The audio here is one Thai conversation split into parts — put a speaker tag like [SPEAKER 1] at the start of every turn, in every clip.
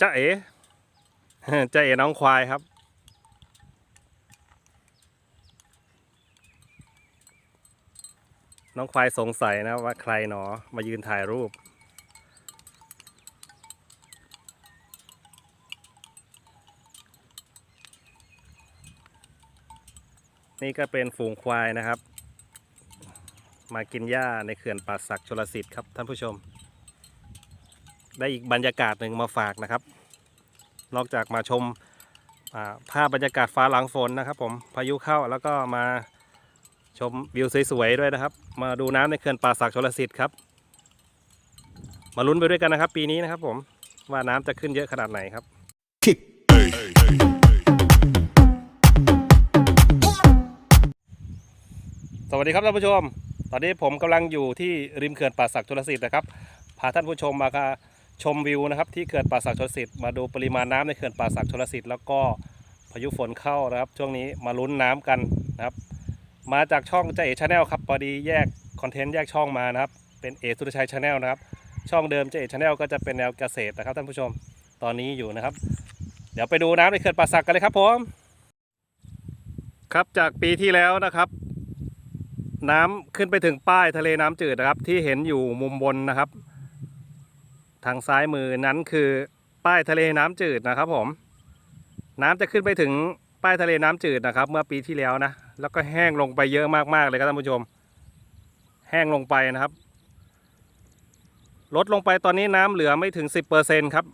[SPEAKER 1] จ้าเอ๋จ้าเอ๋น้องควายครับ น้องควายสงสัยนะว่าใครหนอมายืนถ่ายรูป นี่ก็เป็นฝูงควายนะครับ มากินหญ้าในเขื่อนป่าสักชลสิทธิ์ครับท่านผู้ชม ได้อีกบรรยากาศหนึ่งมาฝากนะครับ นอกจากมาชมาภาพบรรยากาศฟ้าหลังฝนนะครับ ผมพายุเข้าแล้วก็มาชมวิวสวยๆด้วยนะครับ มาดูน้ำในเขื่อนป่าสักชลสิทธิ์ครับ มาลุ้นไปด้วยกันนะครับ ปีนี้นะครับ ผมว่าน้ำจะขึ้นเยอะขนาดไหนครับสวัสดีครับท่านผู้ชม ตอนนี้ผมกำลังอยู่ที่ริมเขื่อนป่าสักชลสิทธิ์นะครับพาท่านผู้ชมมา ชมวิวนะครับที่เขื่อนป่าสักชลสิทธิ์มาดูปริมาณน้ำในเขื่อนป่าสักชลสิทธิ์แล้วก็พายุฝนเข้านะครับ ช่วงนี้มาลุ้นน้ำกันนะครับ มาจากช่องเจเอชาแนลครับพอดีแยกคอนเทนต์แยกช่องมานะครับ เป็นเอสุรชัยชาแนลนะครับ ช่องเดิมเจเอชาแนลก็จะเป็นแนวเกษตรนะครับท่านผู้ชมตอนนี้อยู่นะครับ เดี๋ยวไปดูน้ำในเขื่อนป่าสักกันเลยครับผมครับจากปีที่แล้วนะครับ น้ำขึ้นไปถึงป้ายทะเลน้ำจืดนะครับ ที่เห็นอยู่มุมบนนะครับ ทางซ้ายมือนั้นคือป้ายทะเลน้ำจืดนะครับผม น้ำจะขึ้นไปถึงป้ายทะเลน้ำจืดนะครับ เมื่อปีที่แล้วนะ แล้วก็แห้งลงไปเยอะมากๆเลยครับท่านผู้ชม แห้งลงไปนะครับ ลดลงไปตอนนี้น้ำเหลือไม่ถึง 10%ครับ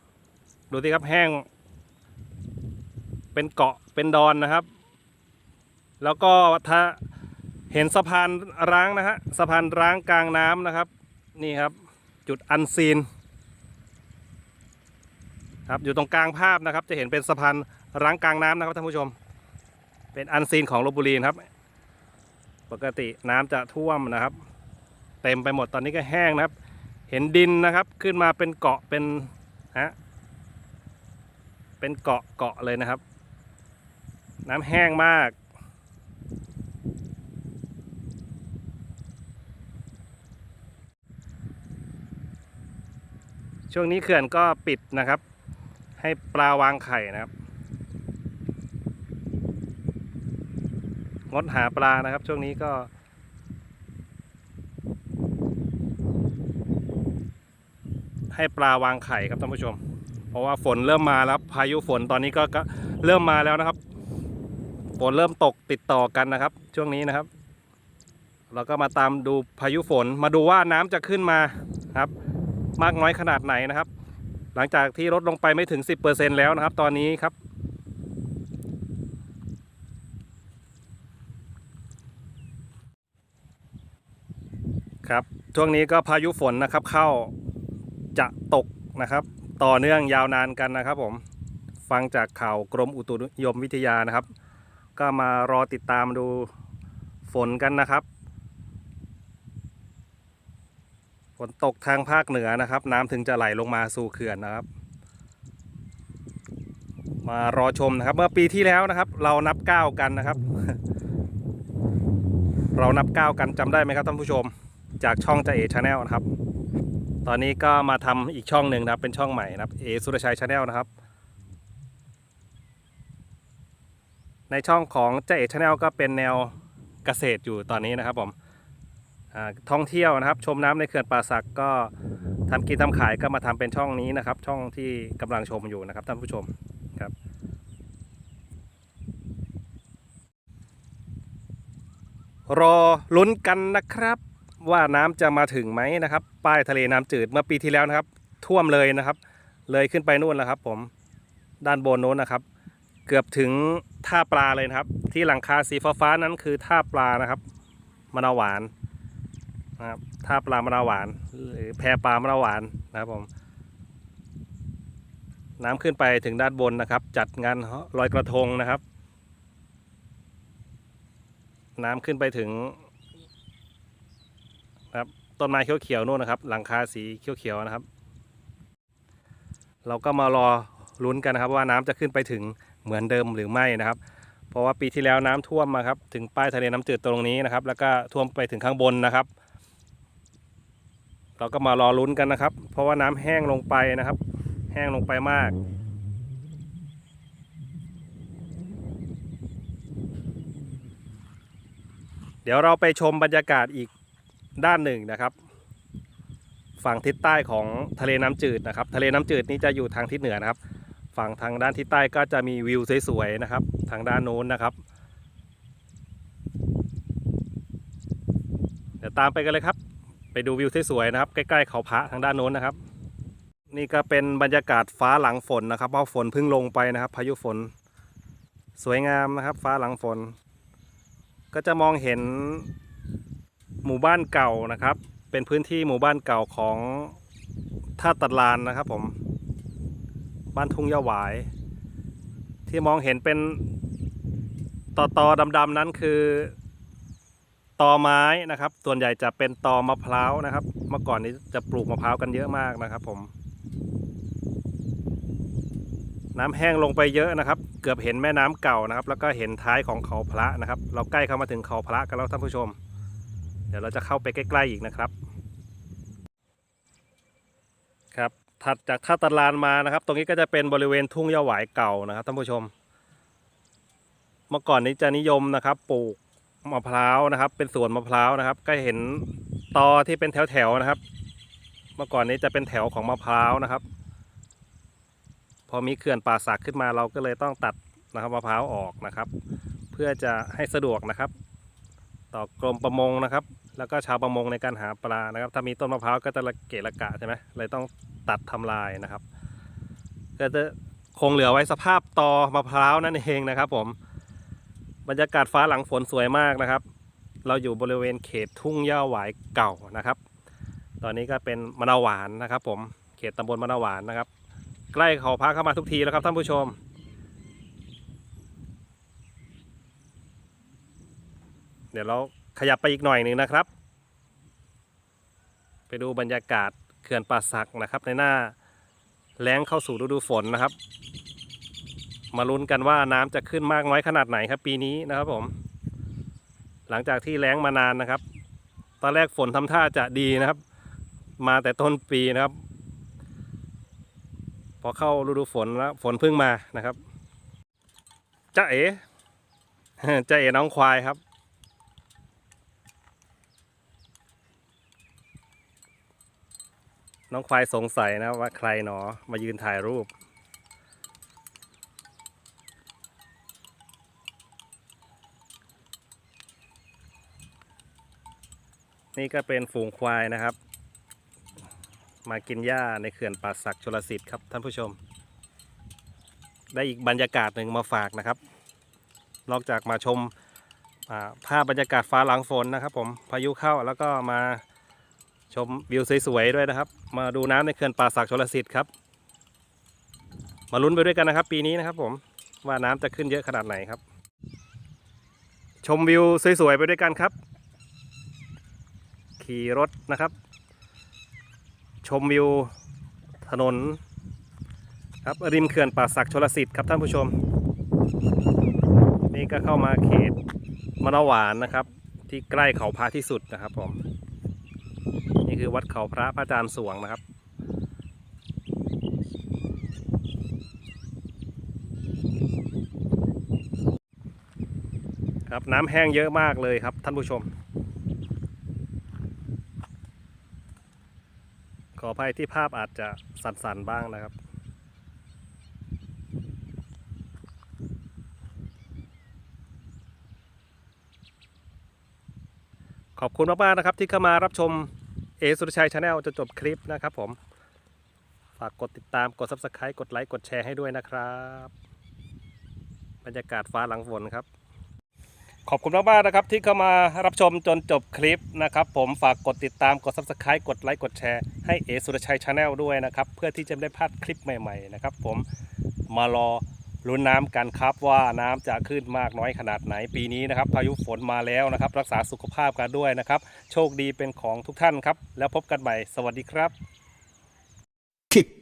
[SPEAKER 1] ดูสิครับแห้ง เป็นเกาะเป็นดอนนะครับ แล้วก็ถ้าเห็นสะพานร้างนะฮะสะพานร้างกลางน้ำนะครับ นี่ครับ จุดอันซีน ครับอยู่ตรงกลางภาพนะครับ จะเห็นเป็นสะพานร้างกลางน้ำนะครับท่านผู้ชม เป็นอันซีนของลบบุรีนครับ ปกติน้ำจะท่วมนะครับ เต็มไปหมดตอนนี้ก็แห้งนะครับ เห็นดินนะครับขึ้นมาเป็นเกาะเป็นฮะเป็นเกาะเกาะเลยนะครับ น้ำแห้งมากช่วงนี้เขื่อนก็ปิดนะครับ ให้ปลาวางไข่นะครับ งดหาปลานะครับ ช่วงนี้ก็ให้ปลาวางไข่ครับท่านผู้ชม เพราะว่าฝนเริ่มมาแล้วพายุฝนตอนนี้ก็เริ่มมาแล้วนะครับ ฝนเริ่มตกติดต่อกันนะครับ ช่วงนี้นะครับ เราก็มาตามดูพายุฝนมาดูว่าน้ำจะขึ้นมาครับ มากน้อยขนาดไหนนะครับ หลังจากที่ลดลงไปไม่ถึง 10%แล้วนะครับ ตอนนี้ครับ ครับ ช่วงนี้ก็พายุฝนนะครับเข้าจะตกนะครับ ต่อเนื่องยาวนานกันนะครับผมฟังจากข่าวกรมอุตุนิยมวิทยานะครับ ก็มารอติดตามดูฝนกันนะครับ ฝนตกทางภาคเหนือนะครับ น้ำถึงจะไหลลงมาสู่เขื่อนนะครับ มารอชมนะครับ เมื่อปีที่แล้วนะครับ เรานับก้าวกันนะครับ เรานับก้าวกันจำได้ไหมครับท่านผู้ชม จากช่องจะเอชาแนลนะครับ ตอนนี้ก็มาทำอีกช่องหนึ่งนะครับ เป็นช่องใหม่นะครับเอสุรชัยชาแนลนะครับ ในช่องของเจเอชาแนลก็เป็นแนวเกษตรอยู่ตอนนี้นะครับผม ท่องเที่ยวนะครับ ชมน้ำในเขื่อนป่าสักก็ทำกินทำขายก็มาทำเป็นช่องนี้นะครับ ช่องที่กำลังชมอยู่นะครับท่านผู้ชมครับรอลุ้นกันนะครับ ว่าน้ำจะมาถึงไหมนะครับ ป้ายทะเลน้ำจืดเมื่อปีที่แล้วนะครับ ท่วมเลยนะครับ เลยขึ้นไปนู่นแล้วครับ ผมด้านบนโน้นนะครับ เกือบถึงท่าปลาเลยนะครับ ที่หลังคาสีฟ้าๆนั้นคือท่าปลานะครับมะนาวหวาน นะครับท่าปลามะนาวหวาน หรือแพปลามะนาวหวานนะครับผม น้ำขึ้นไปถึงด้านบนนะครับ จัดงานลอยกระทงนะครับ น้ำขึ้นไปถึงครับต้นไม้เขียวๆนู่นนะครับ หลังคาสีเขียวๆนะครับ เราก็มารอลุ้นกันนะครับ ว่าน้ำจะขึ้นไปถึงเหมือนเดิมหรือไม่นะครับ เพราะว่าปีที่แล้วน้ำท่วมมาครับถึงป้ายทะเลน้ำจืดตรงนี้นะครับ แล้วก็ท่วมไปถึงข้างบนนะครับ เราก็มารอลุ้นกันนะครับ เพราะว่าน้ำแห้งลงไปนะครับ แห้งลงไปมาก เดี๋ยวเราไปชมบรรยากาศอีกด้านหนึ่งนะครับ ฝั่งทิศใต้ของทะเลน้ำจืดนะครับ ทะเลน้ำจืดนี้จะอยู่ทางทิศเหนือนะครับ ฝั่งทางด้านทิศใต้ก็จะมีวิวสวยๆนะครับ ทางด้านโน้นนะครับ เดี๋ยวตามไปกันเลยครับ ไปดูวิวสวยๆนะครับ ใกล้ๆเขาพระทางด้านโน้นนะครับ นี่ก็เป็นบรรยากาศฟ้าหลังฝนนะครับเพราะฝนเพิ่งลงไปนะครับ พายุฝน สวยงามนะครับ ฟ้าหลังฝน ก็จะมองเห็นหมู่บ้านเก่านะครับ เป็นพื้นที่หมู่บ้านเก่าของท่าตัดลานนะครับผมบ้านทุ่งยาหวาย ที่มองเห็นเป็นต่อตอดำๆนั้นคือ ตอไม้นะครับ ส่วนใหญ่จะเป็นตอมะพร้าวนะครับ เมื่อก่อนนี้จะปลูกมะพร้าวกันเยอะมากนะครับ ผม น้ำแห้งลงไปเยอะนะครับ เกือบเห็นแม่น้ำเก่านะครับ แล้วก็เห็นท้ายของเขาพระนะครับ เราใกล้เข้ามาถึงเขาพระกันแล้วท่านผู้ชม เดี๋ยวเราจะเข้าไปใกล้ๆอีกนะครับ ครับถัดจากท่าตะลานมานะครับ ตรงนี้ก็จะเป็นบริเวณทุ่งหญ้าหวายเก่านะครับท่านผู้ชม เมื่อก่อนนี้จะนิยมนะครับ ปลูก มะพร้าวนะครับ เป็นสวนมะพร้าวนะครับ ก็เห็นตอที่เป็นแถวๆนะครับ เมื่อก่อนนี้จะเป็นแถวของมะพร้าวนะครับ พอมีเขื่อนป่าสักขึ้นมาเราก็เลยต้องตัดนะครับมะพร้าวออกนะครับ เพื่อจะให้สะดวกนะครับ ต่อกรมประมงนะครับ แล้วก็ชาวประมงในการหาปลานะครับ ถ้ามีต้นมะพร้าวก็จะระเกะระกะใช่ไหมเลยต้องตัดทำลายนะครับ ก็จะคงเหลือไว้สภาพตอมะพร้าวนั่นเองนะครับ ผม บรรยากาศฟ้าหลังฝนสวยมากนะครับ เราอยู่บริเวณเขตทุ่งหญ้าหวายเก่านะครับ ตอนนี้ก็เป็นมะนาวหวานนะครับ ผมเขตตำบลมะนาวหวานนะครับ ใกล้เขาพักเข้ามาทุกทีแล้วครับท่านผู้ชม เดี๋ยวเราขยับไปอีกหน่อยหนึ่งนะครับ ไปดูบรรยากาศเขื่อนป่าสักนะครับ ในหน้าแล้งเข้าสู่ฤดูฝนนะครับ มาลุ้นกันว่าน้ำจะขึ้นมากน้อยขนาดไหนครับ ปีนี้นะครับผม หลังจากที่แล้งมานานนะครับ ตอนแรกฝนทำท่าจะดีนะครับ มาแต่ต้นปีนะครับ พอเข้าฤดูฝนแล้วฝนเพิ่งมานะครับจ้าเอ๋จ้าเอ๋น้องควายครับน้องควายสงสัยนะว่าใครหนอมายืนถ่ายรูป นี่ก็เป็นฝูงควายนะครับ มากินหญ้าในเขื่อนป่าสักชลสิทธิ์ครับท่านผู้ชม ได้อีกบรรยากาศหนึ่งมาฝากนะครับ นอกจากมาชมาภาพบรรยากาศฟ้าหลังฝนนะครับ ผมพายุเข้าแล้วก็มาชมวิวสวยๆด้วยนะครับ มาดูน้ำในเขื่อนป่าสักชลสิทธิ์ครับ มาลุ้นไปด้วยกันนะครับ ปีนี้นะครับ ผมว่าน้ำจะขึ้นเยอะขนาดไหนครับ ชมวิวสวยๆไปด้วยกันครับ ขี่รถนะครับ ชมวิวถนนครับริมเขื่อนป่าสักชลสิทธิ์ครับท่านผู้ชม นี่ก็เข้ามาเขตมะนาหวานนะครับ ที่ใกล้เขาพระที่สุดนะครับผมนี่คือวัดเขาพระพระอาจารย์สวงนะครับครับน้ำแห้งเยอะมากเลยครับท่านผู้ชม ขออภัยที่ภาพอาจจะสั่นๆบ้างนะครับ ขอบคุณมากๆนะครับที่เข้ามารับชมเอสุรชัยชาแนลจนจบคลิปนะครับผม ฝากกดติดตามกด subscribe กดไลค์กดแชร์ให้ด้วยนะครับ บรรยากาศฟ้าหลังฝนครับ ขอบคุณมากๆนะครับที่เข้ามารับชมจนจบคลิปนะครับ ผมฝากกดติดตามกด subscribe กดไลค์กดแชร์ให้เอสุรชัยชาแนลด้วยนะครับ เพื่อที่จะไม่ได้พลาดคลิปใหม่ๆนะครับ ผมมารอลุ้นน้ำกันครับว่าน้ำจะขึ้นมากน้อยขนาดไหนปีนี้นะครับ พายุฝนมาแล้วนะครับ รักษาสุขภาพกันด้วยนะครับ โชคดีเป็นของทุกท่านครับ แล้วพบกันใหม่สวัสดีครับ
[SPEAKER 2] kick